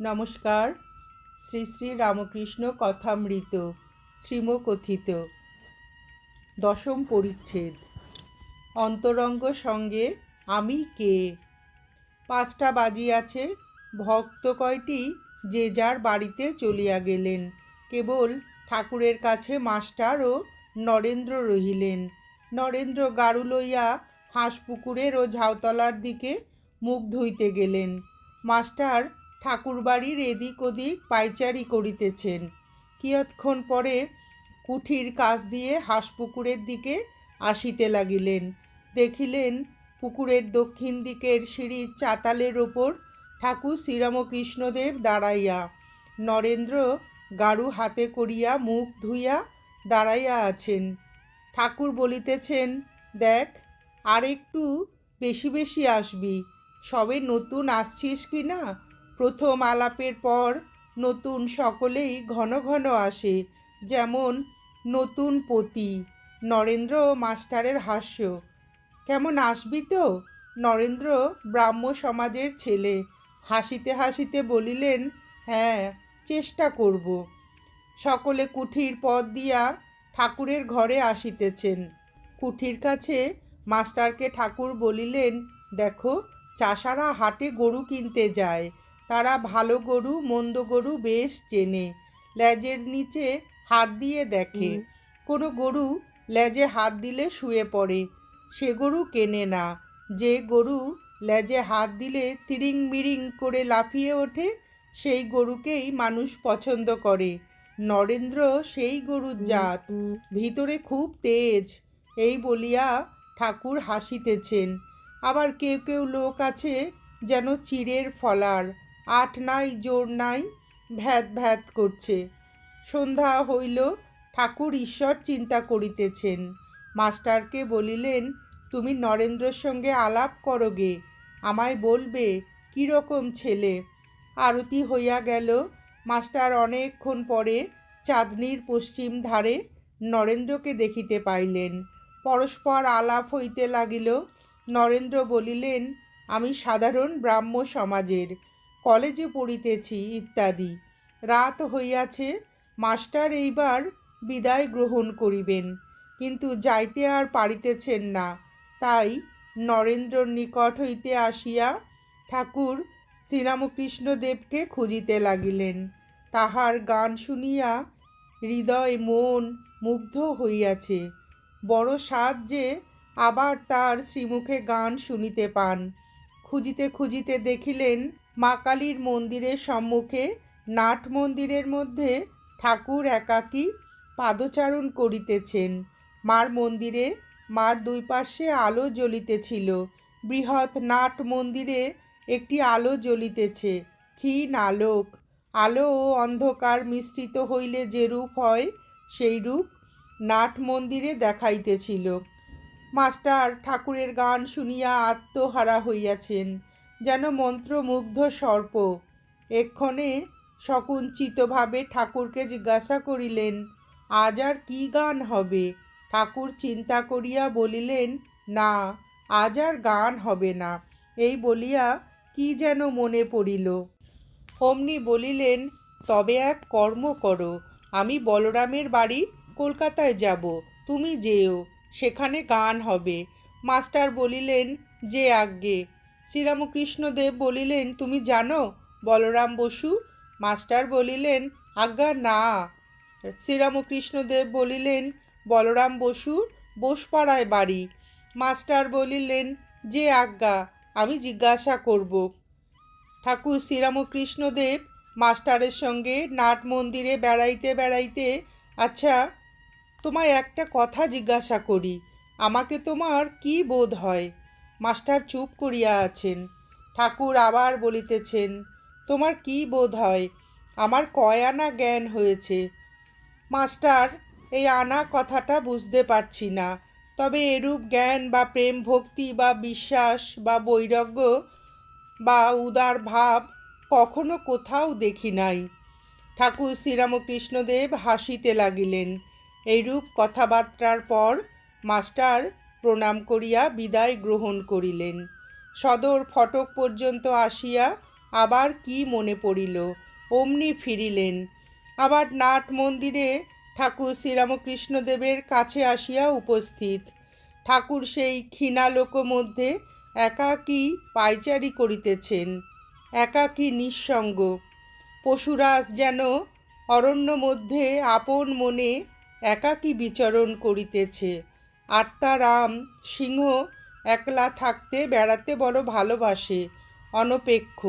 নমস্কার। শ্রী শ্রী রামকৃষ্ণ কথামৃত, শ্রীমকথিত। দশম পরিচ্ছেদ। অন্তরঙ্গ সঙ্গে আমি কে? পাঁচটা বাজিয়াছে, ভক্ত কয়টি যে যার বাড়িতে চলিয়া গেলেন। কেবল ঠাকুরের কাছে মাস্টার ও নরেন্দ্র রহিলেন। নরেন্দ্র গাড়ু লইয়া হাঁসপুকুরের ও ঝাউতলার দিকে মুখ ধুইতে গেলেন। মাস্টার ঠাকুরবাড়ির এদিক ওদিক পাইচারি করিতেছেন। কিয়ৎক্ষণ পরে কুঠির কাছ দিয়ে হাঁসপুকুরের দিকে আসিতে লাগিলেন। দেখিলেন পুকুরের দক্ষিণ দিকের সিঁড়ির চাতালের ওপর ঠাকুর শ্রীরামকৃষ্ণদেব দাঁড়াইয়া। নরেন্দ্র গাড়ু হাতে করিয়া মুখ ধুইয়া দাঁড়াইয়া আছেন। ঠাকুর বলিতেছেন, দেখ আর একটু বেশি বেশি আসবি। সবে নতুন আসছিস কি না? প্রথম আলাপের পর নতুন সকলেই ঘন ঘন আসে, যেমন নতুন পতি, নরেন্দ্র মাস্টারের হাস্য। কেমন আসবি তো? নরেন্দ্র ব্রাহ্ম সমাজের ছেলে, হাসিতে হাসিতে বলিলেন হ্যাঁ চেষ্টা করব। সকলে কুঠির পথ দিয়া ঠাকুরের ঘরে আসিতেছেন। কুঠির কাছে মাস্টারকে ঠাকুর বলিলেন, দেখো, চাষারা হাটে গরু কিনতে যায় তারা ভালো গরু মন্দ গরু বেশ চেনে। লেজের নিচে হাত দিয়ে দেখে। কোনো গরু লেজে হাত দিলে শুয়ে পড়ে। সে গরু কেনে না। যে গরু লেজে হাত দিলে তিরিং মিরিং করে লাফিয়ে ওঠে সেই গরুকেই মানুষ পছন্দ করে। নরেন্দ্র সেই গরুর জাত। ভিতরে খুব তেজ। এই বলিয়া ঠাকুর হাসিতেছেন। আবার কেউ কেউ লোক আছে যেন চিড়ের ফলার। আট নাই, জোর নাই ভ্যাত ভ্যাত করছে। সন্ধ্যা হইল, ঠাকুর ঈশ্বর চিন্তা করিতেছেন। মাস্টারকে বলিলেন, তুমি নরেন্দ্রর সঙ্গে আলাপ করো গে। আমায় বলবে কীরকম ছেলে? আরতি হইয়া গেল। মাস্টার অনেকক্ষণ পরে চাঁদনির পশ্চিম ধারে নরেন্দ্রকে দেখিতে পাইলেন। পরস্পর আলাপ হইতে লাগিল। নরেন্দ্র বলিলেন, আমি সাধারণ ব্রাহ্ম সমাজের কলেজে পড়িতেছি ইত্যাদি। রাত হইয়াছে, মাস্টার এইবার বিদায় গ্রহণ করিবেন, কিন্তু যাইতে আর পারিতেছেন না। তাই নরেন্দ্রর নিকট হইতে আসিয়া ঠাকুর শ্রীরামকৃষ্ণদেবকে খুঁজিতে লাগিলেন। তাহার গান শুনিয়া হৃদয় মন মুগ্ধ হইয়াছে। বড় সাধ যে আবার তার শ্রীমুখে গান শুনিতে পান। খুঁজিতে খুঁজিতে দেখিলেন মা কালীর মন্দিরের সম্মুখে, নাট মন্দিরের মধ্যে ঠাকুর একাকী পাদচারণ করিতেছেন। মার মন্দিরে মার দুই পার্শ্বে আলো জ্বলিতেছিল। বৃহৎ নাট মন্দিরে একটি আলো জ্বলিতেছে। ক্ষীণ আলোক। আলো ও অন্ধকার মিশ্রিত হইলে যে রূপ হয়, সেই রূপ নাট মন্দিরে দেখাইতেছিল। মাস্টার ঠাকুরের গান শুনিয়া আত্মহারা হইয়াছেন। যেন মন্ত্রমুগ্ধ সর্প। এক্ষণে শকুঞ্চিতভাবে ঠাকুরকে জিজ্ঞাসা করিলেন, আজ আর কী গান হবে? ঠাকুর চিন্তা করিয়া বলিলেন, না, আজ আর গান হবে না। এই বলিয়া কি যেন মনে পড়িল। অমনি বলিলেন, তবে এক কর্ম করো। আমি বলরামের বাড়ি কলকাতায় যাব। তুমি যেও, সেখানে গান হবে। মাস্টার বলিলেন, যে আজ্ঞে শ্রীরামকৃষ্ণদেব বলিলেন, তুমি জানো, বলরাম বসু? মাস্টার বলিলেন, আজ্ঞা, না। শ্রীরামকৃষ্ণদেব বলিলেন, বলরাম বসু, বোসপাড়ায় বাড়ি। মাস্টার বলিলেন, যে আজ্ঞা, আমি জিজ্ঞাসা করব। ঠাকুর শ্রীরামকৃষ্ণদেব মাস্টারের সঙ্গে নাট মন্দিরে বেড়াইতে বেড়াইতে আচ্ছা তোমায় একটা কথা জিজ্ঞাসা করি, আমাকে তোমার কি বোধ হয়? মাস্টার চুপ করিয়া আছেন। ঠাকুর আবার বলিতেছেন, তোমার কি বোধ হয়? আমার কয় আনা জ্ঞান হয়েছে? মাস্টার, এই আনা কথাটা বুঝতে পারছি না। তবে এরূপ জ্ঞান বা প্রেম ভক্তি বা বিশ্বাস বা বৈরাগ্য বা উদার ভাব কখনো কোথাও দেখি নাই। ঠাকুর শ্রীরামকৃষ্ণদেব হাসিতে লাগিলেন। এইরূপ কথাবার্তার পর মাস্টার প্রণাম করিয়া বিদায় গ্রহণ করিলেন। সদর ফটক পর্যন্ত আসিয়া আবার কি মনে পড়িল, অমনি ফিরিলেন। আবার নাট মন্দিরে ঠাকুর শ্রীরামকৃষ্ণদেবের কাছে আসিয়া উপস্থিত। ঠাকুর সেই ক্ষীণালোক মধ্যে একাকী পাইচারি করিতেছেন, একাকী নিঃসঙ্গ। পশুরাজ যেন অরণ্য মধ্যে আপন মনে একাকী বিচরণ করিতেছে। আত্মারাম সিংহ একলা থাকতে বেড়াতে বড় ভালোবাসে, অনপেক্ষ।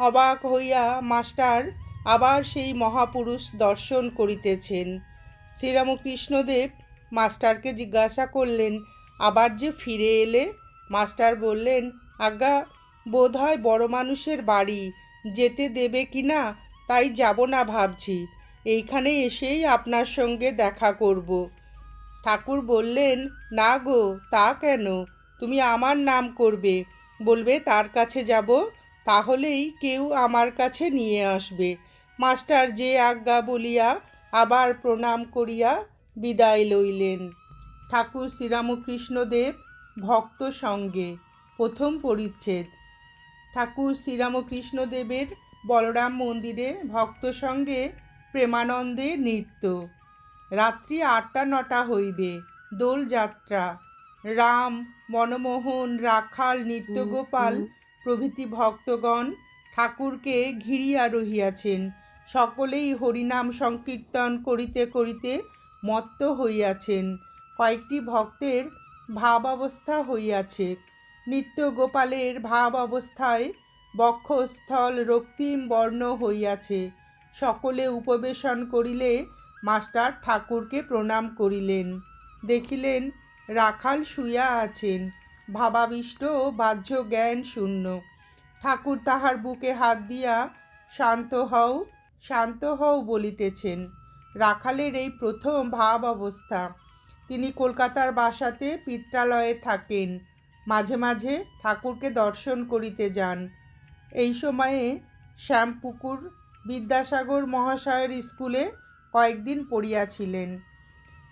অবাক হইয়া মাস্টার আবার সেই মহাপুরুষ দর্শন করিতেছেন। শ্রীরামকৃষ্ণদেব মাস্টারকে জিজ্ঞাসা করলেন, আবার যে ফিরে এলে? মাস্টার বললেন, আজ্ঞা বোধ হয় বড় মানুষের বাড়ি। যেতে দেবে কি না, তাই যাব না ভাবছি। এইখানে এসেই আপনার সঙ্গে দেখা করব। ঠাকুর বললেন, না গো, তা কেন? তুমি আমার নাম করবে। বলবে, তার কাছে যাব। তাহলেই কেউ আমার কাছে নিয়ে আসবে। মাস্টার যে আজ্ঞা বলিয়া আবার প্রণাম করিয়া বিদায় লইলেন। ঠাকুর শ্রীরামকৃষ্ণদেব ভক্ত সঙ্গে প্রথম পরিচ্ছেদ। ঠাকুর শ্রীরামকৃষ্ণদেবের বলরাম মন্দিরে ভক্ত সঙ্গে প্রেমানন্দে নৃত্য। রাত্রি আটটা নটা হইবে দোলযাত্রা। রাম মনমোহন রাখাল নিত্যগোপাল প্রভৃতি ভক্তগণ ঠাকুরকে ঘিরিয়া রহিয়াছেন। সকলেই হরিনাম সংকীর্তন করিতে করিতে মত্ত হইয়াছেন। কয়েকটি ভক্তের ভাব অবস্থা হইয়াছে। নিত্য গোপালের ভাব অবস্থায় বক্ষস্থল রক্তিম বর্ণ হইয়াছে। সকলে উপবেশন করিলে মাস্টার ঠাকুরকে প্রণাম করিলেন। দেখিলেন রাখাল শুইয়া আছেন। ভাবাবিষ্ট ও বাহ্য জ্ঞান শূন্য। ঠাকুর তাহার বুকে হাত দিয়া, শান্ত হও শান্ত হও বলিতেছেন। রাখালের এই প্রথম ভাব অবস্থা। তিনি কলকাতার বাসাতে পিত্রালয়ে থাকেন। মাঝে মাঝে ঠাকুরকে দর্শন করিতে যান। এই সময়ে শ্যামপুকুর বিদ্যাসাগর মহাশয়ের স্কুলে কয়েকদিন পড়িয়াছিলেন।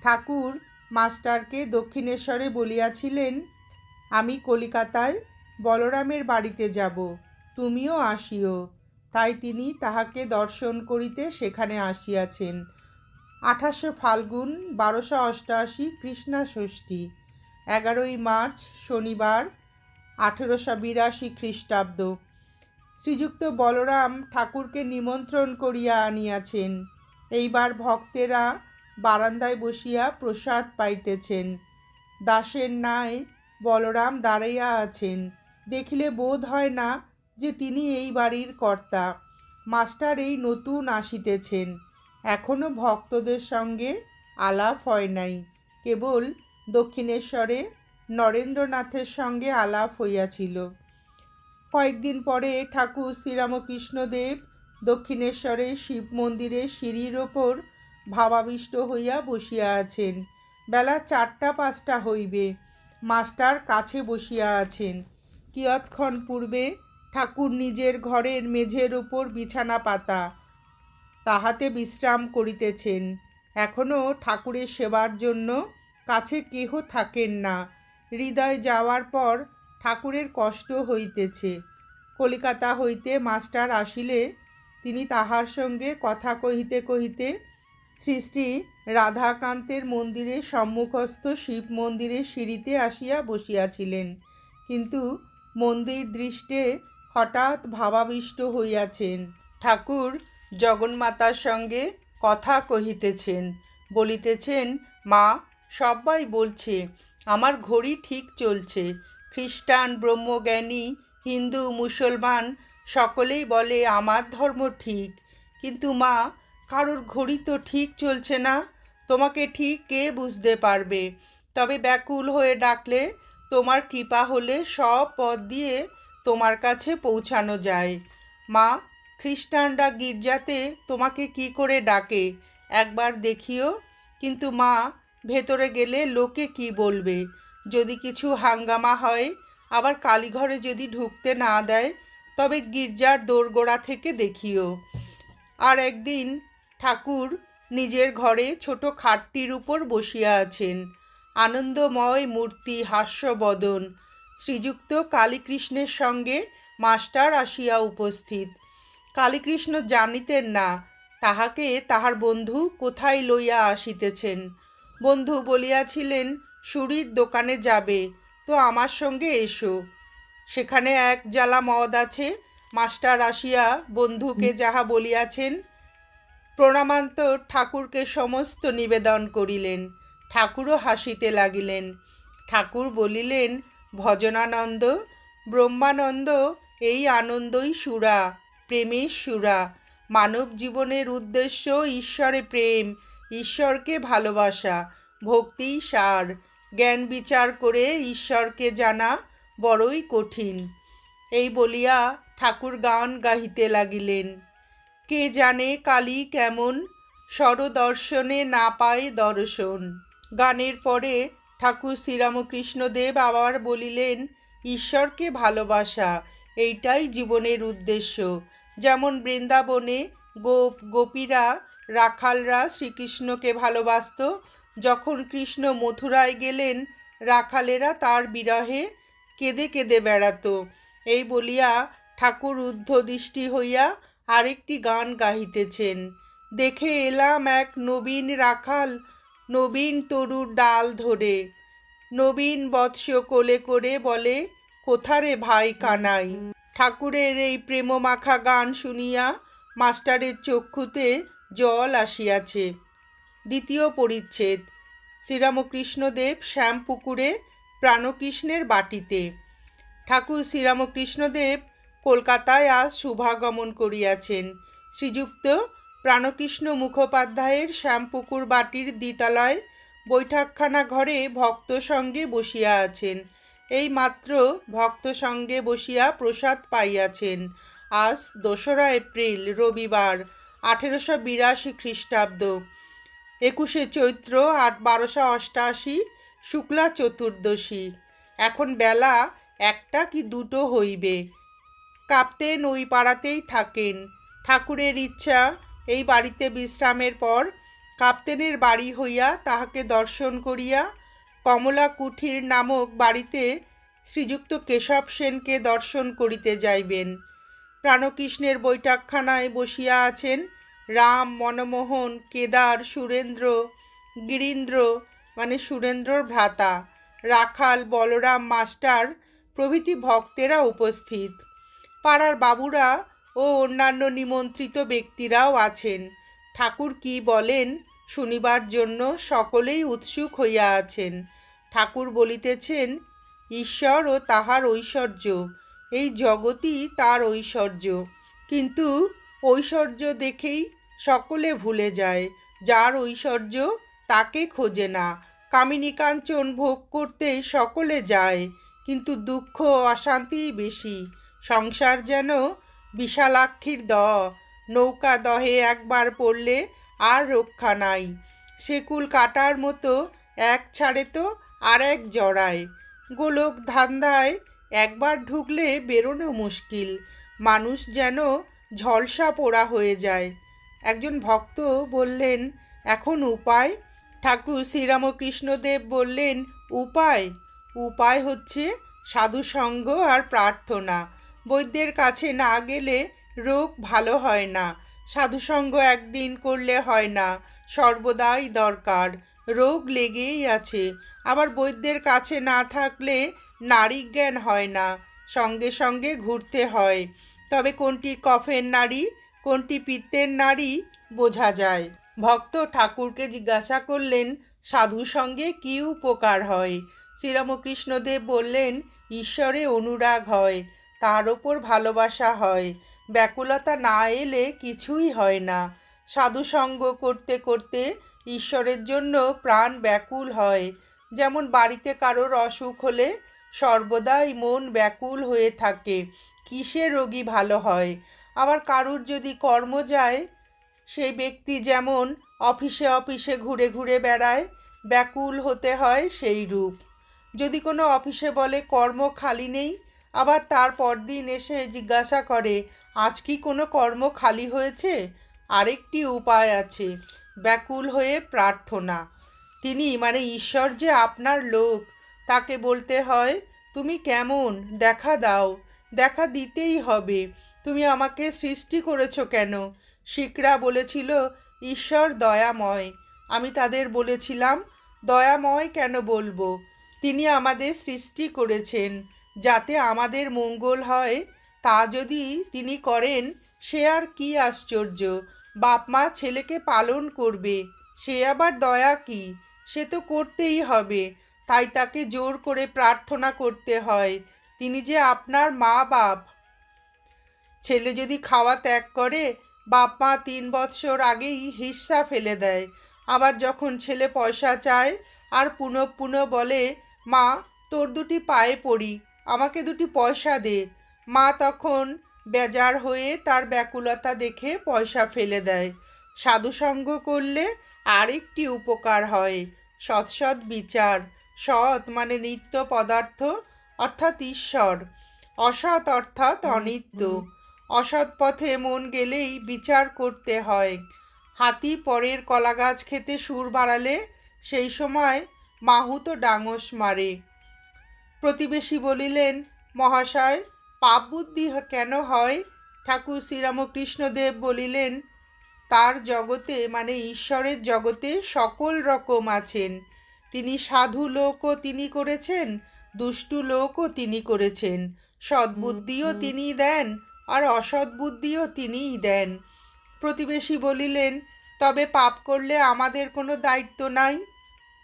ঠাকুর মাস্টারকে দক্ষিণেশ্বরে বলিয়াছিলেন, আমি কলিকাতায় বলরামের বাড়িতে যাব, তুমিও আসিও। তাই তিনি তাহাকে দর্শন করিতে সেখানে আসিয়াছেন। আঠাশে ফাল্গুন বারোশো অষ্টআশি কৃষ্ণা ষষ্ঠী এগারোই মার্চ শনিবার আঠেরোশো বিরাশি খ্রিস্টাব্দ। শ্রীযুক্ত বলরাম ঠাকুরকে নিমন্ত্রণ করিয়া আনিয়াছেন। এইবার ভক্তেরা বারান্দায় বসিয়া প্রসাদ পাইতেছেন। দাসের ন্যায় বলরাম দাঁড়াইয়া আছেন। দেখিলে বোধ হয় না যে তিনি এই বাড়ির কর্তা। মাস্টার এই নতুন আসিতেছেন। এখনও ভক্তদের সঙ্গে আলাপ হয় নাই। কেবল দক্ষিণেশ্বরে নরেন্দ্রনাথের সঙ্গে আলাপ হইয়াছিল। কয়েকদিন পরে ঠাকুর শ্রীরামকৃষ্ণদেব দক্ষিণেশ্বরে শিব মন্দিরে সিঁড়ির ওপর ভাবাবিষ্ট হইয়া বসিয়া আছেন। বেলা চারটা পাঁচটা হইবে। মাস্টার কাছে বসিয়া আছেন। কিয়ৎক্ষণ পূর্বে ঠাকুর নিজের ঘরের মেঝের ওপর বিছানা পাতা তাহাতে বিশ্রাম করিতেছেন। এখনও ঠাকুরের সেবার জন্য কাছে কেহ থাকেন না। হৃদয় যাওয়ার পর ঠাকুরের কষ্ট হইতেছে। কলিকাতা হইতে মাস্টার আসিলে তিনি তাহার সঙ্গে কথা কহিতে কহিতে শ্রী শ্রী রাধাকান্তের মন্দিরে সম্মুখস্থ শিব মন্দিরের সিঁড়িতে আসিয়া বসিয়াছিলেন। কিন্তু মন্দির দৃষ্টে হঠাৎ ভাবাবিষ্ট হইয়াছেন। ঠাকুর জগন্মাতার সঙ্গে কথা কহিতেছেন, বলিতেছেন, মা সবাই বলছে, আমার ঘড়ি ঠিক চলছে। খ্রিস্টান, ব্রহ্মজ্ঞানী, হিন্দু, মুসলমান সকলেই বলে, আমার ধর্ম ঠিক। কিন্তু মা, কারোর ঘড়ি তো ঠিক চলছে না। তোমাকে ঠিক কে বুঝতে পারবে? তবে ব্যাকুল হয়ে ডাকলে তোমার কৃপা হলে সব পথ দিয়ে তোমার কাছে পৌঁছানো যায়। মা, খ্রিস্টানরা গির্জাতে তোমাকে কি করে ডাকে? একবার দেখিও। কিন্তু মা, ভেতরে গেলে লোকে কি বলবে? যদি কিছু হাঙ্গামা হয়, আবার কালীঘরে যদি ঢুকতে না দেয় তবে গির্জার দোরগোড়া থেকে দেখিও। আর একদিন ঠাকুর নিজের ঘরে ছোট খাটটির উপর বসিয়া আছেন। আনন্দময় মূর্তি হাস্যবদন। শ্রীযুক্ত কালীকৃষ্ণের সঙ্গে মাস্টার আসিয়া উপস্থিত। কালীকৃষ্ণ জানিতেন না, তাহাকে তাহার বন্ধু কোথায় লইয়া আসিতেছেন? বন্ধু বলিয়াছিলেন, সুরির দোকানে যাবে, তো আমার সঙ্গে এসো। সেখানে এক জ্বালা মদ আছে। মাস্টার আসিয়া বন্ধুকে যাহা বলিয়াছেন প্রণামান্তর ঠাকুরকে সমস্ত নিবেদন করিলেন। ঠাকুরও হাসিতে লাগিলেন। ঠাকুর বলিলেন, ভজনানন্দ, ব্রহ্মানন্দ, এই আনন্দই সুরা, প্রেমের সুরা। মানব জীবনের উদ্দেশ্য ঈশ্বরে প্রেম, ঈশ্বরকে ভালোবাসা ভক্তিই সার। জ্ঞান বিচার করে ঈশ্বরকে জানা বড়ই কঠিন। এই বলিয়া ঠাকুর গান গাহিতে লাগিলেন। কে জানে কালী কেমন স্বরদর্শনে না পায় দর্শন। গানের পরে ঠাকুর শ্রীরামকৃষ্ণদেব আবার বলিলেন, ঈশ্বরকে ভালোবাসা, এইটাই জীবনের উদ্দেশ্য। যেমন বৃন্দাবনে গোপ গোপীরা রাখালরা শ্রীকৃষ্ণকে ভালোবাসত, যখন কৃষ্ণ মথুরায় গেলেন, রাখালেরা তার বিরহে কেঁদে কেঁদে বেড়াতো। এই বলিয়া ঠাকুর উদ্ধ দৃষ্টি হইয়া আরেকটি গান গাহিতেছেন। দেখে এলাম এক নবীন রাখাল, নবীন তরুর ডাল ধরে। নবীন বৎস কোলে করে বলে, কোথারে ভাই কানাই? ঠাকুরের এই প্রেমমাখা গান শুনিয়া মাস্টারের চক্ষুতে জল আসিয়াছে। দ্বিতীয় পরিচ্ছেদ। শ্রীরামকৃষ্ণদেব শ্যামপুকুরে প্রাণকৃষ্ণের বাটিতে। ঠাকুর শ্রীরামকৃষ্ণদেব কলকাতায় আজ শুভাগমন করিয়াছেন। শ্রীযুক্ত প্রাণকৃষ্ণ মুখোপাধ্যায়ের শ্যামপুকুর বাটির দ্বিতলায় বৈঠকখানা ঘরে ভক্ত সঙ্গে বসিয়া আছেন। এই মাত্র ভক্ত সঙ্গে বসিয়া প্রসাদ পাইয়াছেন। আজ দোসরা এপ্রিল, রবিবার, আঠেরোশো বিরাশি খ্রিস্টাব্দ। একুশে চৈত্র, আট, বারোশো অষ্টাশি শুক্লা চতুর্দশী। এখন বেলা একটা কি দুটো হইবে? কাপ্তেন ওই পাড়াতেই থাকেন। ঠাকুরের ইচ্ছা, এই বাড়িতে বিশ্রামের পর কাপ্তেনের বাড়ি হইয়া তাহাকে দর্শন করিয়া কমলা কুঠির নামক বাড়িতে শ্রীযুক্ত কেশব সেনকে দর্শন করিতে যাইবেন। প্রাণকৃষ্ণের বৈঠকখানায় বসিয়া আছেন রাম, মনমোহন, কেদার, সুরেন্দ্র, গিরীন্দ্র মানে সুরেন্দ্রর ভ্রাতা, রাখাল, বলরাম, মাস্টার, প্রভৃতি ভক্তেরা উপস্থিত। পাড়ার বাবুরা ও অন্যান্য নিমন্ত্রিত ব্যক্তিরাও আছেন। ঠাকুর কি বলেন শুনিবার জন্য সকলেই উৎসুক হইয়া আছেন। ঠাকুর বলিতেছেন, ঈশ্বর ও তাহার ঐশ্বর্য, এই জগতই তার ঐশ্বর্য। কিন্তু ঐশ্বর্য দেখেই সকলে ভুলে যায়, যার ঐশ্বর্য তাকে খোঁজে না। কামিনী কাঞ্চন ভোগ করতে সকলে যায়, কিন্তু দুঃখ অশান্তিই বেশি। সংসার যেন বিশালাক্ষীর দ, নৌকা দহে একবার পড়লে আর রক্ষা নাই। সেকুল কাটার মতো এক ছাড়ে তো আর এক জড়ায়। গোলক ধান্দায় একবার ঢুকলে বেরোনো মুশকিল। মানুষ যেন ঝলসা পোড়া হয়ে যায়। একজন ভক্ত বললেন, এখন উপায় ঠাকুর শ্রীরামকৃষ্ণদেব বললেন, উপায়? উপায় হচ্ছে সাধুসঙ্গ আর প্রার্থনা। বৈদ্যের কাছে না গেলে রোগ ভালো হয় না। সাধুসঙ্গ একদিন করলে হয় না। সর্বদাই দরকার। রোগ লেগেই আছে। আবার বৈদ্যের কাছে না থাকলে নারী জ্ঞান হয় না। সঙ্গে সঙ্গে ঘুরতে হয়। তবে কোনটি কফের নারী, কোনটি পিত্তের নারী বোঝা যায়। ভক্ত ঠাকুরকে জিজ্ঞাসা করলেন সাধু সঙ্গে কী উপকার হয়? শ্রীরামকৃষ্ণদেব বললেন, ঈশ্বরে অনুরাগ হয়, তার ওপর ভালোবাসা হয়, ব্যাকুলতা না এলে কিছুই হয় না। সাধুসঙ্গ করতে করতে ঈশ্বরের জন্য প্রাণ ব্যাকুল হয়। যেমন বাড়িতে কারোর অসুখ হলে সর্বদাই মন ব্যাকুল হয়ে থাকে কিসে রোগী ভালো হয়? আবার কারুর যদি কর্ম যায় সেই ব্যক্তি যেমন অফিসে অফিসে ঘুরে ঘুরে বেড়ায়, ব্যাকুল হতে হয় সেই রূপ। যদি কোনো অফিসে বলে, কর্ম খালি নেই, আবার তার পরদিন এসে জিজ্ঞাসা করে, আজ কি কোনো কর্ম খালি হয়েছে? আরেকটি উপায় আছে, ব্যাকুল হয়ে প্রার্থনা। তিনি মানে ঈশ্বর যে আপনার লোক, তাকে বলতে হয়, তুমি কেমন? দেখা দাও, দেখা দিতেই হবে। তুমি আমাকে সৃষ্টি করেছ কেন? শিখরা বলেছিল, ঈশ্বর দয়াময়। আমি তাদের বলেছিলাম, দয়াময় কেন বলব? তিনি আমাদের সৃষ্টি করেছেন, যাতে আমাদের মঙ্গল হয়। তা যদি তিনি করেন, সে আর কি আশ্চর্য? বাপ মা ছেলেকে পালন করবে, সে আবার দয়া কি? সে তো করতেই হবে, তাই তাকে জোর করে প্রার্থনা করতে হয়। তিনি যে আপনার মা বাপ ছেলে যদি খাওয়া ত্যাগ করে বাপ মা তিন বৎসর আগেই হিস্সা ফেলে দেয়। আবার যখন ছেলে পয়সা চায় আর পুনঃ পুনঃ বলে মা তোর দুটি পায়ে পড়ি আমাকে দুটি পয়সা দে। মা তখন বেজার হয়ে তার ব্যাকুলতা দেখে পয়সা ফেলে দেয়। সাধুসঙ্গ করলে আরেকটি উপকার হয় সৎসৎ বিচার। সৎ মানে নিত্য পদার্থ অর্থাৎ ঈশ্বর। অসৎ অর্থাৎ অনিত্য। অসৎ পথে মন গেলেই বিচার করতে হয়। হাতি পরের কলাগাছ খেতে সুর বাড়ালে সেই সময় মাহুতো ডাঙস মারে। প্রতিবেশী বলিলেন মহাশয় পাপ বুদ্ধি কেন হয়? ঠাকুর শ্রীরামকৃষ্ণদেব বলিলেন তার জগতে মানে ঈশ্বরের জগতে সকল রকম আছেন। তিনি সাধু লোকও তিনি করেছেন দুষ্টু লোকও তিনি করেছেন। সদ্বুদ্ধিও তিনি দেন আর অসৎ বুদ্ধিও তিনিই দেন। প্রতিবেশী বলিলেন, তবে পাপ করলে আমাদের কোনো দায়িত্ব নাই?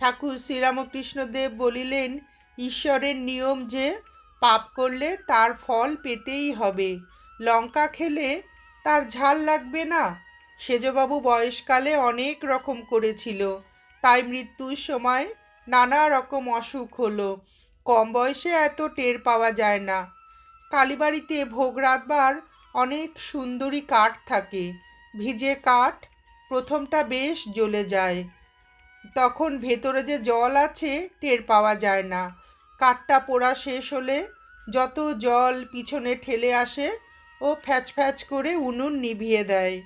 ঠাকুর শ্রীরামকৃষ্ণদেব বলিলেন, ঈশ্বরের নিয়ম যে, পাপ করলে তার ফল পেতেই হবে। লঙ্কা খেলে তার ঝাল লাগবে না? সেজবাবু বয়সকালে অনেক রকম করেছিল। তাই মৃত্যুর সময় নানা রকম অসুখ হলো। কম বয়সে এত টের পাওয়া যায় না। কালীবাড়িতে ভোগ রাতবার অনেক সুন্দরী কাঠ থাকে। ভিজে কাঠ, প্রথমটা বেশ জ্বলে যায়। তখন ভেতরে যে জল আছে, টের পাওয়া যায় না। কাঠটা পোড়া শেষ হলে যত জল পিছনে ঠেলে আসে, ও ফ্যাচ ফ্যাচ করে উনুন নিভিয়ে দেয়।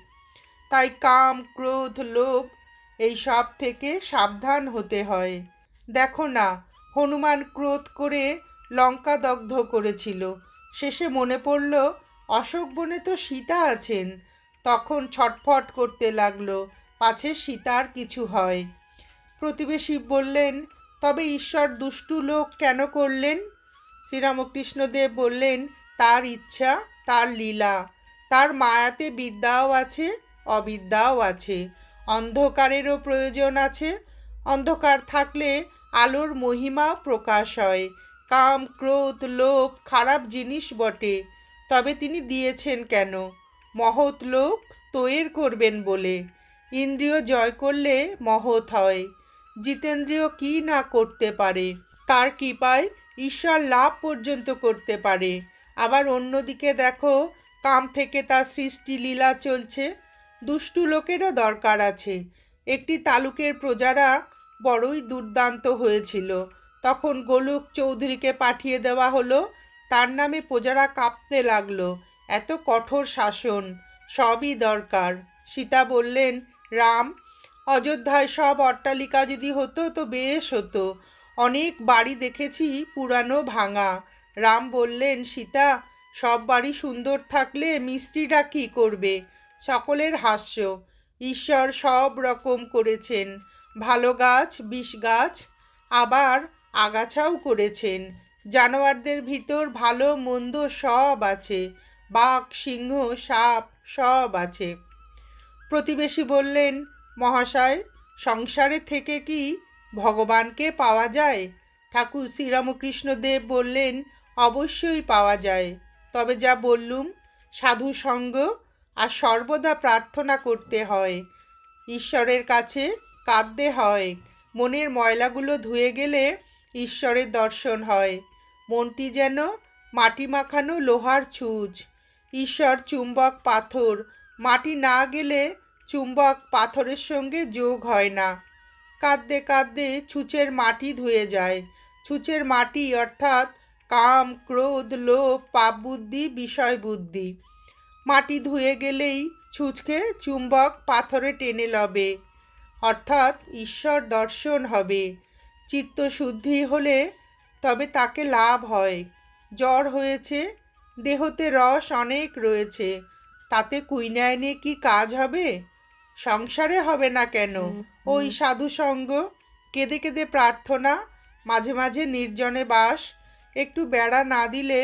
তাই কাম, ক্রোধ, লোভ, এই সব থেকে সাবধান হতে হয়। দেখো না, হনুমান ক্রোধ করে লঙ্কা দগ্ধ করেছিল। শেষে মনে পড়ল, অশোক বনে তো সীতা আছেন। তখন ছটফট করতে লাগল, পাছে সীতার কিছু হয়। প্রতিবেশী বললেন, তবে ঈশ্বর দুষ্টু লোক কেন করলেন? শ্রীরামকৃষ্ণদেব বললেন, তার ইচ্ছা, তার লীলা। তার মায়াতে বিদ্যাও আছে, অবিদ্যাও আছে। অন্ধকারেরও প্রয়োজন আছে। অন্ধকার থাকলে আলোর মহিমা প্রকাশ হয়। কাম, ক্রোধ, লোভ, খারাপ জিনিস বটে, তবে তিনি দিয়েছেন কেন? মহৎ লোক তৈর করবেন বলে। ইন্দ্রিয় জয় করলে মহৎ হয়। জিতেন্দ্রিয় কি না করতে পারে? তার কৃপায় ঈশ্বর লাভ পর্যন্ত করতে পারে। আবার অন্যদিকে দেখো, কাম থেকে তার সৃষ্টি লীলা চলছে। দুষ্টু লোকেরও দরকার আছে। একটি তালুকের প্রজারা বড়ই দুর্দান্ত হয়েছিল। তখন গোলক চৌধুরীকে পাঠিয়ে দেওয়া হলো। তার নামে প্রজারা কাঁপতে লাগল। এত কঠোর শাসন, সবই দরকার। সীতা বললেন, রাম, অযোধ্যায় সব অট্টালিকা যদি হতো তো বেশ হতো। অনেক বাড়ি দেখেছি পুরানো ভাঙা। রাম বললেন, সীতা, সব বাড়ি সুন্দর থাকলে মিস্ত্রিরা কী করবে? সকলের হাস্য। ঈশ্বর সব রকম করেছেন। ভালো গাছ, বিষ গাছ, আবার আগাছাও করেছেন। জানোয়ারদের ভিতর ভালো মন্দ সব আছে, বাঘ, সিংহ, সাপ সব আছে। প্রতিবেশী বললেন, মহাশয়, সংসারে থেকে কি ভগবানকে পাওয়া যায়? ঠাকুর শ্রীরামকৃষ্ণদেব বললেন, অবশ্যই পাওয়া যায়। তবে যা বললুম, সাধু সঙ্গ আর সর্বদা প্রার্থনা করতে হয়। ঈশ্বরের কাছে কাঁদতে হয়। মনের ময়লাগুলো ধুয়ে গেলে ঈশ্বরের দর্শন হয়। মনটি যেন মাটি মাখানো লোহার ছুঁচ। ঈশ্বর চুম্বক পাথর। মাটি না গেলে চুম্বক পাথরের সঙ্গে যোগ হয় না। কাঁদতে কাঁদতে ছুঁচের মাটি ধুয়ে যায়। ছুঁচের মাটি অর্থাৎ কাম, ক্রোধ, লোভ, পাপ বুদ্ধি, বিষয় বুদ্ধি। মাটি ধুয়ে গেলেই ছুঁচকে চুম্বক পাথরে টেনে লবে। অর্থাৎ ঈশ্বর দর্শন হবে। চিত্তশুদ্ধি হলে তবে তাকে লাভ হয়। জ্বর হয়েছে দেহতে রস অনেক রয়েছে তাতে কুইনায় নিয়ে কি কাজ হবে? সংসারে হবে না কেন? ওই সাধু সঙ্গ কেঁদে কেঁদে প্রার্থনা মাঝে মাঝে নির্জনে বাস একটু বেড়া না দিলে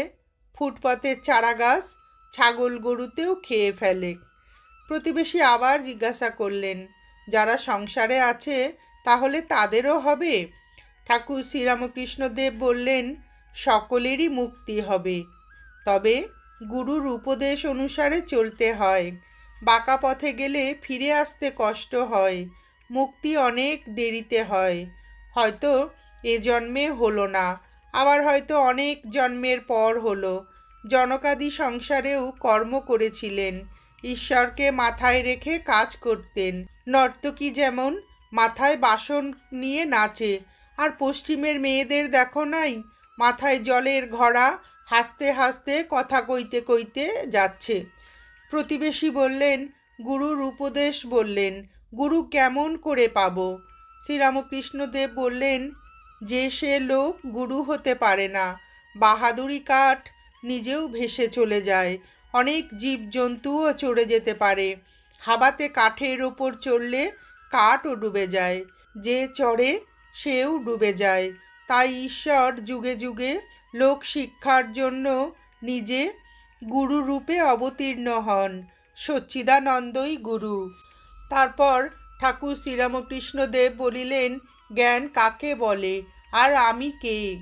ফুটপাতের চারা গাছ ছাগল গরুতেও খেয়ে ফেলে। প্রতিবেশী আবার জিজ্ঞাসা করলেন যারা সংসারে আছে তাহলে তাদেরও হবে? ঠাকুর শ্রীরামকৃষ্ণদেব বললেন, সকলেরই মুক্তি হবে। তবে গুরুর উপদেশ অনুসারে চলতে হয়। বাঁকা পথে গেলে ফিরে আসতে কষ্ট হয়। মুক্তি অনেক দেরিতে হয়। হয়তো এ জন্মে হলো না, আবার হয়তো অনেক জন্মের পর হলো। জনকাদি সংসারেও কর্ম করেছিলেন। ঈশ্বরকে মাথায় রেখে কাজ করতেন। নর্তকী যেমন মাথায় বাসন নিয়ে নাচে আর পশ্চিমের মেয়েদের দেখো নাই? মাথায় জলের ঘড়া হাসতে হাসতে, কথা কইতে কইতে যাচ্ছে। প্রতিবেশী বললেন, গুরুর উপদেশ বললেন, গুরু কেমন করে পাবো? শ্রীরামকৃষ্ণদেব বললেন, যে সে লোক গুরু হতে পারে না, বাহাদুরি কাঠ নিজেও ভেসে চলে যায়, অনেক জীবজন্তুও চড়ে যেতে পারে। হাবাতে কাঠের ওপর চড়লে কাঠও ডুবে যায়। যে চড়ে সেও ডুবে যায়। তাই ঈশ্বর যুগে যুগে লোক শিক্ষার জন্য নিজে গুরু রূপে অবতীর্ণ হন। সচ্চিদানন্দই গুরু। তারপর ঠাকুর শ্রীরামকৃষ্ণদেব বলিলেন, জ্ঞান কাকে বলে? আর আমি কে?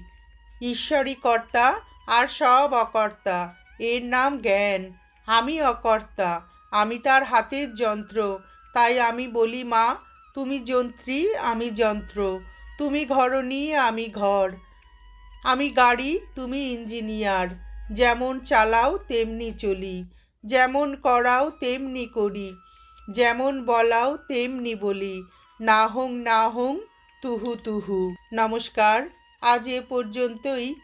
ঈশ্বরী কর্তা, আর সব অকর্তা। এর নাম জ্ঞান। আমি অকর্তা। আমি তার হাতের যন্ত্র। তাই আমি বলি, মা, তুমি যন্ত্রী, আমি যন্ত্র। তুমি ঘরণী আমি ঘর। আমি গাড়ি, তুমি ইঞ্জিনিয়ার। যেমন চালাও, তেমনি চলি। যেমন করাও, তেমনি করি। যেমন বলাও, তেমনি বলি। না হোং না হোং, তুহু তুহু। নমস্কার। আজ এ পর্যন্তই।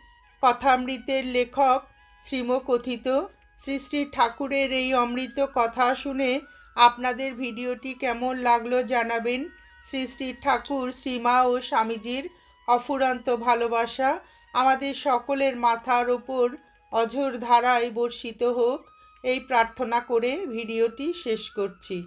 কথামৃতের লেখক, শ্রীমকথিত শ্রী শ্রী ঠাকুরের এই অমৃত কথা শুনে আপনাদের ভিডিওটি কেমন লাগল জানাবেন। শ্রী শ্রী ঠাকুর শ্রীমা ও স্বামীজির অফুরন্ত ভালোবাসা আমাদের সকলের মাথার ওপর অঝোর ধারায় বর্ষিত হোক, এই প্রার্থনা করে ভিডিওটি শেষ করছি।